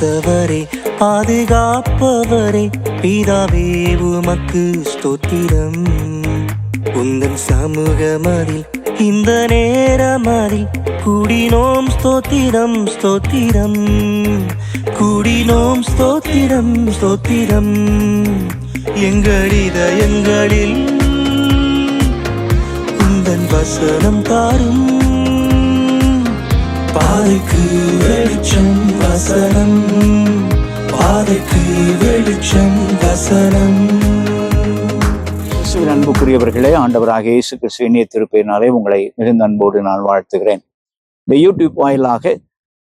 காத்தவரே பாதுகாப்பவரே பிதாவே உமக்கு ஸ்தோத்திரம். உந்தன் சமூகமதில் இந்த நேரமதில் கூடினோம் ஸ்தோத்திரம் ஸ்தோத்திரம். கூடினோம் ஸ்தோத்திரம் ஸ்தோத்திரம். எங்கள் இதயங்களில் உந்தன் வசனம் தாரும். பாதைக்கு வெளிச்சம் வசனம். பாதைக்கு வெளிச்சம் வசனம். அன்புக்குரியவர்களே ஆண்டவராக இயேசு கிறிஸ்துவினிய திருப்பினாலே உங்களை மிகுந்த அன்போடு நான் வாழ்த்துகிறேன். இந்த யூடியூப் வாயிலாக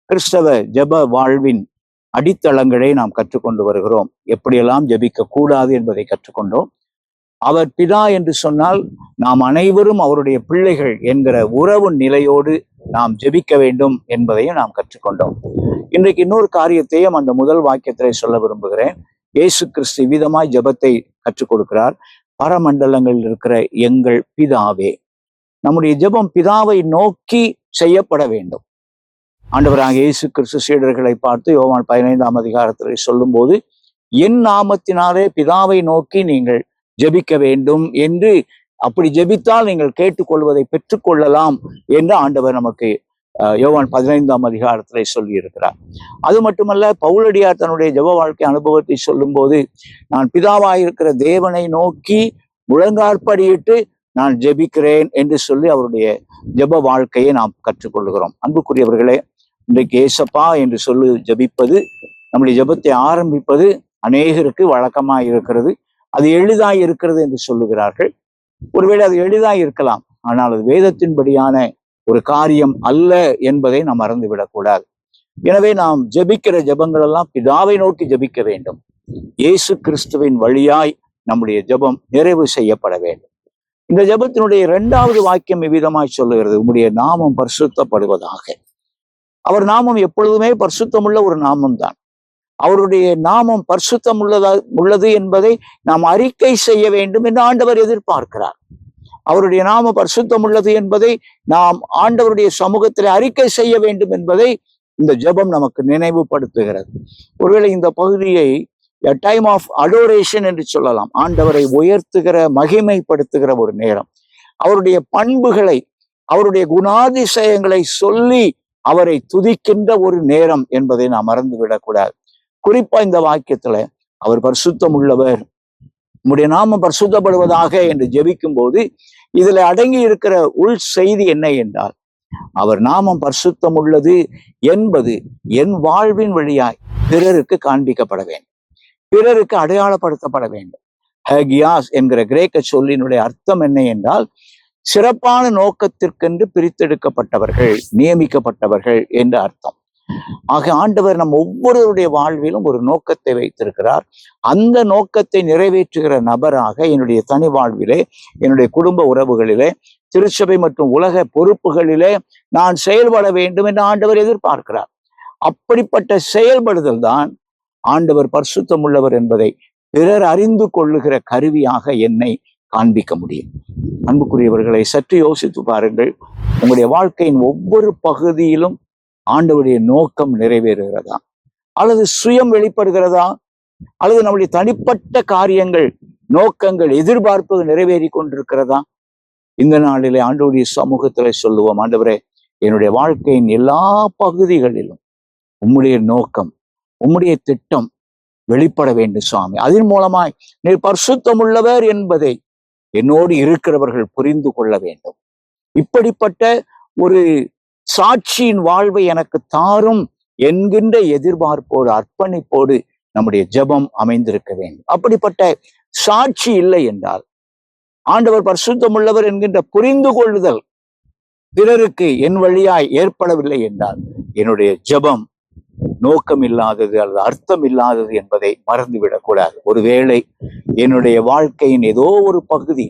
கிறிஸ்தவ ஜெப வாழ்வின் அடித்தளங்களை நாம் கற்றுக்கொண்டு வருகிறோம். எப்படியெல்லாம் ஜெபிக்க கூடாது என்பதை கற்றுக்கொண்டோம். அவர் பிதா என்று சொன்னால் நாம் அனைவரும் அவருடைய பிள்ளைகள் என்கிற உறவு நிலையோடு நாம் ஜெபிக்க வேண்டும் என்பதையும் நாம் கற்றுக்கொண்டோம். இன்றைக்கு இன்னொரு காரியத்தையும் அந்த முதல் வாக்கியத்திலே சொல்ல விரும்புகிறேன். இயேசு கிறிஸ்து விதமாய் ஜெபத்தை கற்றுக் கொடுக்கிறார் பரமண்டலங்களில் இருக்கிற எங்கள் பிதாவே நம்முடைய ஜெபம் பிதாவை நோக்கி செய்யப்பட வேண்டும். ஆண்டவராக இயேசு கிறிஸ்து சீடர்களை பார்த்து யோவான் பதினைந்தாம் அதிகாரத்தில் சொல்லும்போது என் நாமத்தினாலே பிதாவை நோக்கி நீங்கள் ஜெபிக்க வேண்டும் என்று அப்படி ஜெபித்தால் நீங்கள் கேட்டுக்கொள்வதை பெற்றுக்கொள்ளலாம் என்று ஆண்டவர் நமக்கு யோவான் பதினைந்தாம் அதிகாரத்திலே சொல்லியிருக்கிறார். அது மட்டுமல்ல பவுலடியார் தன்னுடைய ஜெப வாழ்க்கை அனுபவத்தை சொல்லும்போது நான் பிதாவாயிருக்கிற தேவனை நோக்கி முழங்காற்படியிட்டு நான் ஜெபிக்கிறேன் என்று சொல்லி அவருடைய ஜெப வாழ்க்கையை நாம் கற்றுக்கொள்கிறோம். அன்புக்குரியவர்களே இன்றைக்கு ஏசப்பா என்று சொல்லி ஜெபிப்பது நம்முடைய ஜெபத்தை ஆரம்பிப்பது அநேகருக்கு வழக்கமாக இருக்கிறது அது எளிதாக இருக்கிறது என்று சொல்லுகிறார்கள். ஒருவேளை அது எளிதாய் இருக்கலாம். ஆனால் அது வேதத்தின்படியான ஒரு காரியம் அல்ல என்பதை நாம் மறந்துவிடக்கூடாது. எனவே நாம் ஜெபிக்கிற ஜபங்கள் எல்லாம் பிதாவை நோக்கி ஜெபிக்க வேண்டும். இயேசு கிறிஸ்துவின் வழியாய் நம்முடைய ஜெபம் நிறைவு செய்யப்பட வேண்டும். இந்த ஜெபத்தினுடைய இரண்டாவது வாக்கியம் இவ்விதமாய் சொல்லுகிறது. உங்களுடைய நாமம் பரிசுத்தப்படுவதாக. அவர் நாமம் எப்பொழுதுமே பரிசுத்தமுள்ள ஒரு நாமம் தான் அவருடைய நாமம் பரிசுத்தம் உள்ளதா உள்ளது என்பதை நாம் அறிக்கை செய்ய வேண்டும் என்று ஆண்டவர் எதிர்பார்க்கிறார். அவருடைய நாம பரிசுத்தம் உள்ளது என்பதை நாம் ஆண்டவருடைய சமூகத்தில் அறிக்கை செய்ய வேண்டும் என்பதை இந்த ஜெபம் நமக்கு நினைவுபடுத்துகிறது. ஒருவேளை இந்த பகுதியை டைம் ஆஃப் அடோரேஷன் என்று சொல்லலாம். ஆண்டவரை உயர்த்துகிற மகிமைப்படுத்துகிற ஒரு நேரம். அவருடைய பண்புகளை அவருடைய குணாதிசயங்களை சொல்லி அவரை துதிக்கின்ற ஒரு நேரம் என்பதை நாம் மறந்துவிடக்கூடாது. குறிப்பா இந்த வாக்கியத்துல அவர் பரிசுத்தம் உள்ளவர் உம்முடைய நாமம் பரிசுத்தப்படுவதாக என்று ஜெபிக்கும் போது இதுல அடங்கி இருக்கிற உள் செய்தி என்ன என்றால் அவர் நாமம் பரிசுத்தம் உள்ளது என்பது என் வாழ்வின் வழியாய் பிறருக்கு காண்பிக்கப்பட வேண்டும். பிறருக்கு அடையாளப்படுத்தப்பட வேண்டும். ஹகியாஸ் என்கிற கிரேக்க சொல்லினுடைய அர்த்தம் என்ன என்றால் சிறப்பான நோக்கத்திற்கென்று பிரித்தெடுக்கப்பட்டவர்கள் நியமிக்கப்பட்டவர்கள் என்று அர்த்தம். ஆக ஆண்டவர் நம் ஒவ்வொருவருடைய வாழ்விலும் ஒரு நோக்கத்தை வைத்திருக்கிறார். அந்த நோக்கத்தை நிறைவேற்றுகிற நபராக என்னுடைய தனி வாழ்விலே என்னுடைய குடும்ப உறவுகளிலே திருச்சபை மற்றும் உலக பொறுப்புகளிலே நான் செயல்பட வேண்டும் என்று ஆண்டவர் எதிர்பார்க்கிறார். அப்படிப்பட்ட செயல்படுதல் தான் ஆண்டவர் பரிசுத்தம் உள்ளவர் என்பதை பிறர் அறிந்து கொள்ளுகிற கருவியாக என்னை காண்பிக்க முடியும். அன்புக்குரியவர்களை சற்று யோசித்து பாருங்கள். உங்களுடைய வாழ்க்கையின் ஒவ்வொரு பகுதியிலும் ஆண்டவருடைய நோக்கம் நிறைவேறுகிறதா? அல்லது சுயம் வெளிப்படுகிறதா? அல்லது நம்முடைய தனிப்பட்ட காரியங்கள் நோக்கங்கள் எதிர்பார்ப்பு நிறைவேறி கொண்டிருக்கிறதா? இந்த நாளிலே ஆண்டவருடைய சமூகத்திலே சொல்லுவோம் ஆண்டவரே என்னுடைய வாழ்க்கையின் எல்லா பகுதிகளிலும் உம்முடைய நோக்கம் உம்முடைய திட்டம் வெளிப்பட வேண்டும் சுவாமி. அதன் மூலமாய் நீர் பரிசுத்தம் உள்ளவர் என்பதை என்னோடு இருக்கிறவர்கள் புரிந்து கொள்ள வேண்டும். இப்படிப்பட்ட ஒரு சாட்சியின் வாழ்வை எனக்கு தாரும் என்கின்ற எதிர்பார்ப்போடு அர்ப்பணிப்போடு நம்முடைய ஜெபம் அமைந்திருக்க வேண்டும். அப்படிப்பட்ட சாட்சி இல்லை என்றால் ஆண்டவர் பரிசுத்தம் உள்ளவர் என்கின்ற புரிந்து கொள்ளுதல் பிறருக்கு என் வழியாய் ஏற்படவில்லை என்றால் என்னுடைய ஜெபம் நோக்கம் இல்லாதது அல்லது அர்த்தம் இல்லாதது என்பதை மறந்துவிடக்கூடாது. ஒருவேளை என்னுடைய வாழ்க்கையின் ஏதோ ஒரு பகுதி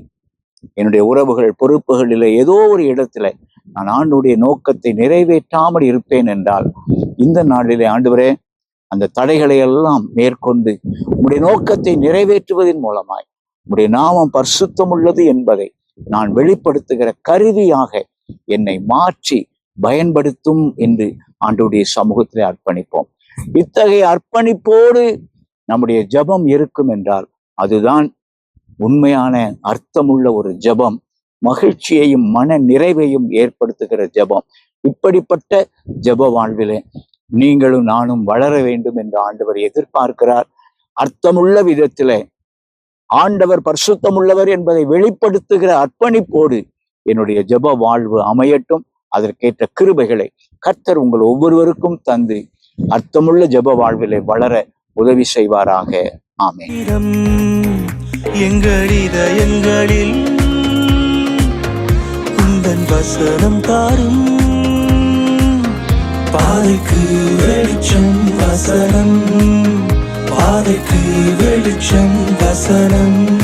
என்னுடைய உறவுகள் பொறுப்புகளில் ஏதோ ஒரு இடத்துல நான் ஆண்டுடைய நோக்கத்தை நிறைவேற்றாமல் இருப்பேன் என்றால் இந்த நாளிலே ஆண்டவரே அந்த தடைகளை எல்லாம் மேற்கொண்டு உங்களுடைய நோக்கத்தை நிறைவேற்றுவதன் மூலமாய் உங்களுடைய நாமம் பரிசுத்தம் உள்ளது என்பதை நான் வெளிப்படுத்துகிற கருவியாக என்னை மாற்றி பயன்படுத்தும் என்று ஆண்டுடைய சமூகத்திலே அர்ப்பணிப்போம். இத்தகைய அர்ப்பணிப்போடு நம்முடைய ஜெபம் இருக்கும் என்றால் அதுதான் உண்மையான அர்த்தமுள்ள ஒரு ஜெபம் மகிழ்ச்சியையும் மன நிறைவையும் ஏற்படுத்துகிற ஜெபம். இப்படிப்பட்ட ஜெப வாழ்விலே நீங்களும் நானும் வளர வேண்டும் என்று ஆண்டவர் எதிர்பார்க்கிறார். அர்த்தமுள்ள விதத்திலே ஆண்டவர் பரிசுத்தமுள்ளவர் என்பதை வெளிப்படுத்துகிற அர்ப்பணிப்போடு என்னுடைய ஜெப வாழ்வு அமையட்டும். அதற்கேற்ற கிருபைகளை கர்த்தர் உங்கள் ஒவ்வொருவருக்கும் தந்து அர்த்தமுள்ள ஜெப வாழ்விலே வளர உதவி செய்வாராக. ஆமே எங்கள் இதயங்களில் உந்தன் வசனம் தாரும். பாதைக்கு வெளிச்சம் வசனம். பாதைக்கு வெளிச்சம் வசனம்.